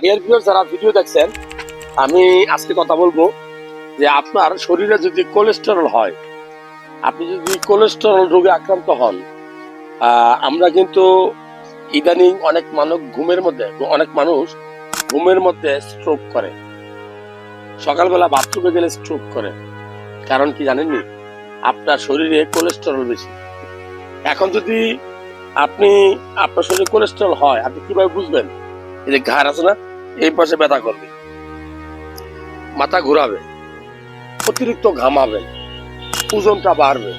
Dear viewer যারা video দেখছেন, আমি আজকে কথা বলব যে আপনার শরীরে যদি কোলেস্টেরল হয়, আপনি যদি কোলেস্টেরল রোগে আক্রান্ত হন আমরা কিন্তু ইদানিং অনেক মানুষ ঘুমের মধ্যে, অনেক মানুষ ঘুমের মধ্যে স্ট্রোক করে। সকালবেলা বাথরুমে গেলে স্ট্রোক করে। কারণ কি জানেননি? আপনার শরীরে কোলেস্টেরল বেশি। এখন যদি আপনি, আপনার শরীরে কোলেস্টেরল হয়, আপনি কীভাবে বুঝবেন? এই যে ঘাড় আছে না, এই পাশে ব্যথা করবে। মাথা ঘোরাবে, অতিরিক্ত ঘামাবে, ওজনটা বাড়বে,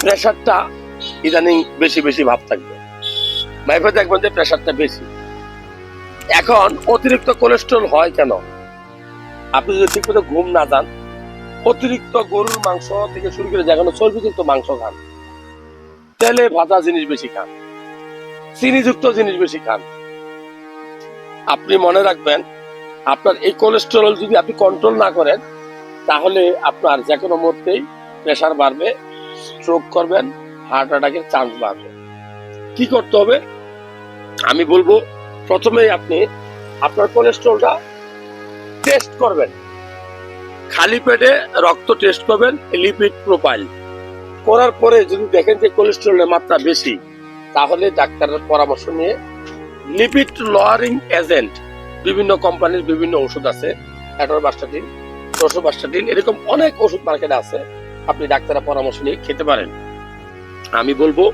প্রেশারটা ইদানিং বেশি বেশি ভাব থাকবে। মাইফে দেখবেন যে প্রেশারটা বেশি। এখন অতিরিক্ত কোলেস্ট্রল হয় কেন? আপনি যদি ঠিক মতো ঘুম না যান, অতিরিক্ত গরুর মাংস থেকে শুরু করে যেখানে চর্বিযুক্ত মাংস খান। তেলে ভাজা জিনিস বেশি খান। চিনিযুক্ত জিনিস বেশি খান। আপনি মনে রাখবেন, আপনার এই কোলেস্টেরল যদি আপনি কন্ট্রোল না করেন, তাহলে আপনার যে কোনো মুহূর্তেই প্রেশার বাড়বে স্ট্রোক করবেন হার্ট অ্যাটাকের চান্স বাড়বে। কি করতে হবে? আমি বলব, প্রথমেই আপনি আপনার কোলেস্ট্রলটা টেস্ট করবেন। খালি পেটে রক্ত টেস্ট করবেন লিপিড প্রোফাইল করার পরে যদি দেখেন যে কোলেস্ট্রলের মাত্রা বেশি, তাহলে ডাক্তারের পরামর্শ নিয়ে লিপিড লোয়ারিং এজেন্ট। বিভিন্ন কোম্পানির বিভিন্ন ওষুধ আছে অ্যাটোরবাস্টাটিন রসোবাস্টাটিন এরকম অনেক ওষুধ মার্কেটে আছে। আপনি ডাক্তারের পরামর্শ নিয়ে খেতে পারেন। আমি বলব,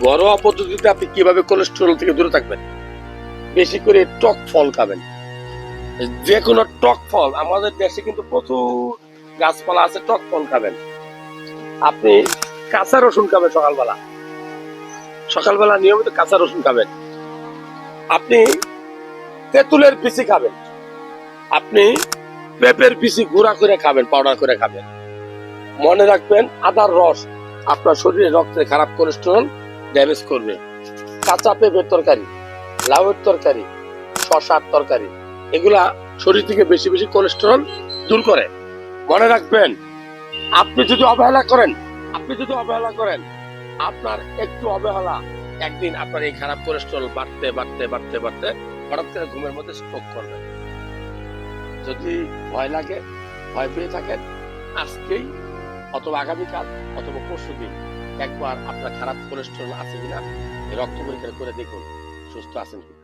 ঘরোয়া পদ্ধতিতে আপনি কীভাবে কোলেস্টেরল থেকে দূরে থাকবেন? বেশি করে টক ফল খাবেন। যে কোনো টক ফল, আমাদের দেশে কিন্তু প্রচুর গাছপালা আছে, টক ফল খাবেন। আপনি কাঁচা রসুন খাবেন সকালবেলা। সকালবেলা নিয়মিত কাঁচা রসুন খাবেন। আপনি তেঁতুলের পিসি খাবেন। আপনি পেঁপের পিসি গুঁড়া করে খাবেন পাউডার করে খাবেন। মনে রাখবেন, আদার রস আপনার শরীরে রক্তে খারাপ কোলেস্টেরল ড্যামেজ করবে। কাঁচা পেঁপের তরকারি, লাউয়ের তরকারি, শশার তরকারি, এগুলা শরীর থেকে বেশি বেশি কোলেস্টেরল দূর করে। মনে রাখবেন, আপনি যদি অবহেলা করেন, আপনি যদি অবহেলা করেন, আপনার একটু অবহেলা একদিন আপনার এই খারাপ কোলেস্ট্রল বাড়তে বাড়তে বাড়তে বাড়তে হঠাৎ করে ঘুমের মধ্যে স্ট্রোক করবে যদি ভয় লাগে, ভয় পেয়ে থাকেন, আজকেই অথবা আগামীকাল অথবা পরশু দিন একবার আপনার খারাপ কোলেস্ট্রল আছে কিনা রক্ত পরীক্ষা করে দেখুন, সুস্থ আছেন কিনা।